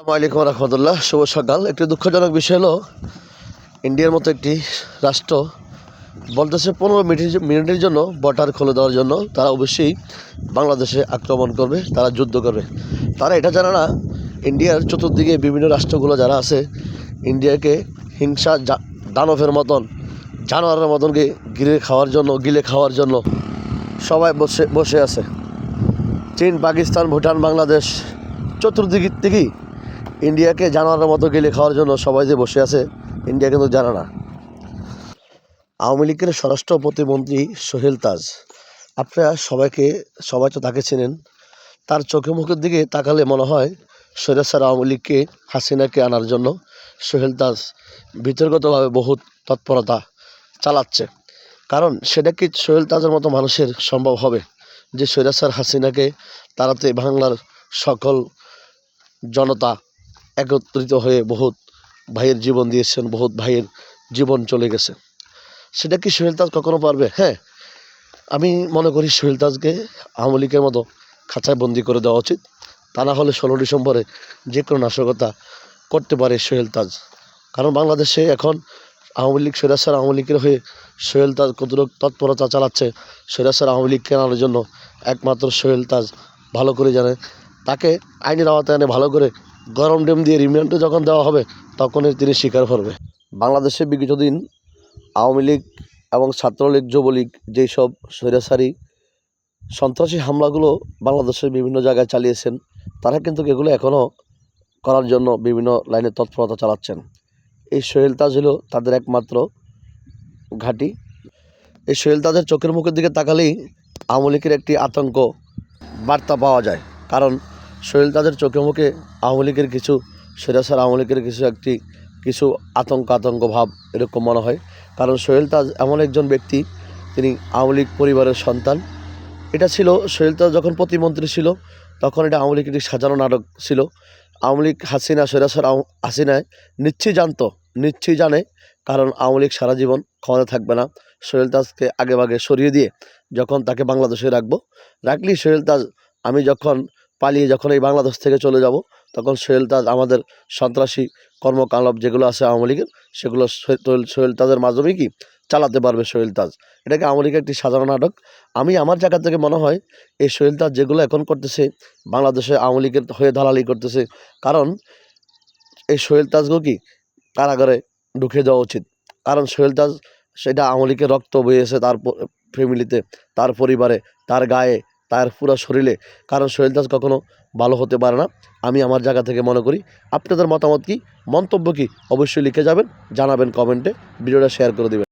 আসসালামু আলাইকুম রহমতুল্লাহ। শুভ সকাল। একটি দুঃখজনক বিষয় হলো, ইন্ডিয়ার মতো একটি রাষ্ট্র বলতেছে পনেরো মিনিট মিনিটের জন্য বর্ডার খুলে দেওয়ার জন্য। তারা অবশ্যই বাংলাদেশে আক্রমণ করবে, তারা যুদ্ধ করবে। তারা এটা জানে না, ইন্ডিয়ার চতুর্দিকে বিভিন্ন রাষ্ট্রগুলো যারা আছে, ইন্ডিয়াকে হিংসা দানবের মতন, জানোয়ারের মতনকে গিলে খাওয়ার জন্য গিলে খাওয়ার জন্য সবাই বসে বসে আছে। চীন, পাকিস্তান, ভুটান, বাংলাদেশ, চতুর্দিক থেকেই ইন্ডিয়াকে জানোয়ারের মতো গেলে খাওয়ার জন্য সবাই যে বসে আছে, ইন্ডিয়া কিন্তু জানে না। আওয়ামী লীগের স্বরাষ্ট্র প্রতিমন্ত্রী সোহেল তাজ, আপনারা সবাইকে, সবাই তো তাকে চেনেন। তার চোখে মুখের দিকে তাকালে মনে হয় সৈরাসার আওয়ামী লীগকে, হাসিনাকে আনার জন্য সোহেল তাজ বিতর্কতভাবে বহুত তৎপরতা চালাচ্ছে। কারণ সেটা কি সোহেল তাজের মতো মানুষের সম্ভব হবে যে সৈরাসার হাসিনাকে তাড়াতে বাংলার সকল জনতা একত্রিত হয়ে বহুত ভাইয়ের জীবন দিয়েছেন, বহুত ভাইয়ের জীবন চলে গেছে। সেটা কি সোহেল তাজ কখনো পারবে? হ্যাঁ আমি মনে করি সোহেল তাজকে আওয়ামী লীগের মতো খাঁচায় বন্দি করে দেওয়া উচিত। তা না হলে ষোলো ডিসেম্বরে যে কোনো নাশকতা করতে পারে সোহেল তাজ কারণ বাংলাদেশে এখন আওয়ামী লীগ সৈরাসার আওয়ামী লীগের হয়ে সোহেল তাজ কতটুকু তৎপরতা চালাচ্ছে সৈরাসার আওয়ামী লীগকে আনার জন্য একমাত্র সোহেল তাজ ভালো করে জানে। তাকে আইনের আওতায় এনে ভালো করে গরম ডেম দিয়ে রিমান্ডে যখন দেওয়া হবে, তখনই তিনি স্বীকার করবে। বাংলাদেশে বিগত দিন আওয়ামী লীগ এবং ছাত্রলীগ, যুবলীগ যেই সব সন্ত্রাসী হামলাগুলো বাংলাদেশের বিভিন্ন জায়গায় চালিয়েছেন, তারা কিন্তু এগুলো এখনও করার জন্য বিভিন্ন লাইনে তৎপরতা চালাচ্ছেন। এই সোহেল তাজ হলো তাদের একমাত্র ঘাঁটি। এই সোহেল তাজের চোখের মুখের দিকে তাকালেই আওয়ামী লীগের একটি আতঙ্ক বার্তা পাওয়া যায়। কারণ সোহেল তাজের চোখে মুখে আওয়ামী লীগের কিছু সেরাসার আওয়ামী লীগের কিছু একটি কিছু আতঙ্ক আতঙ্ক ভাব এরকম মনে হয়। কারণ সোহেল তাজ এমন একজন ব্যক্তি, তিনি আওয়ামী লীগ পরিবারের সন্তান। এটা ছিল সোহেল তাজ যখন প্রতিমন্ত্রী ছিল, তখন এটা আওয়ামী লীগের সাজানো নাটক ছিল। আওয়ামী লীগ হাসিনা সৈরাসর হাসিনায় নিশ্চয়ই জানতো, নিশ্চয়ই জানে, কারণ আওয়ামী লীগ সারা জীবন ক্ষমতা থাকবে না সোহেল তাজকে আগে ভাগে সরিয়ে দিয়ে, যখন তাকে বাংলাদেশে রাখব। রাখলেই সোহেল তাজ, আমি যখন পালিয়ে যখন এই বাংলাদেশ থেকে চলে যাব, তখন সোহেল তাজ আমাদের সন্ত্রাসী কর্মকাণ্ড যেগুলো আছে আওয়ামী লীগের, সেগুলো তাজের মাধ্যমেই কি চালাতে পারবে সোহেল তাজ এটাকে আওয়ামী লীগের একটি সাধারণ নাটক। আমি আমার জায়গা থেকে মনে হয়, এই সোহেল তাজ যেগুলো এখন করতেছে, বাংলাদেশে আওয়ামী লীগের হয়ে দালালি করতেছে, কারণ এই সোহেল তাজকেও কি কারাগারে ঢুকে দেওয়া উচিত। কারণ সোহেল তাজ সেটা আওয়ামী লীগের রক্ত বয়েছে তার ফ্যামিলিতে, তার পরিবারে, তার গায়ে তার পুরো শরীরে, কারণ সোহেল দাস কখনও ভালো হতে পারে না। আমি আমার জায়গা থেকে মনে করি, আপনাদের মতামত কি, মন্তব্য কি, অবশ্যই লিখে যাবেন, জানাবেন কমেন্টে, ভিডিওটা শেয়ার করে দেবেন।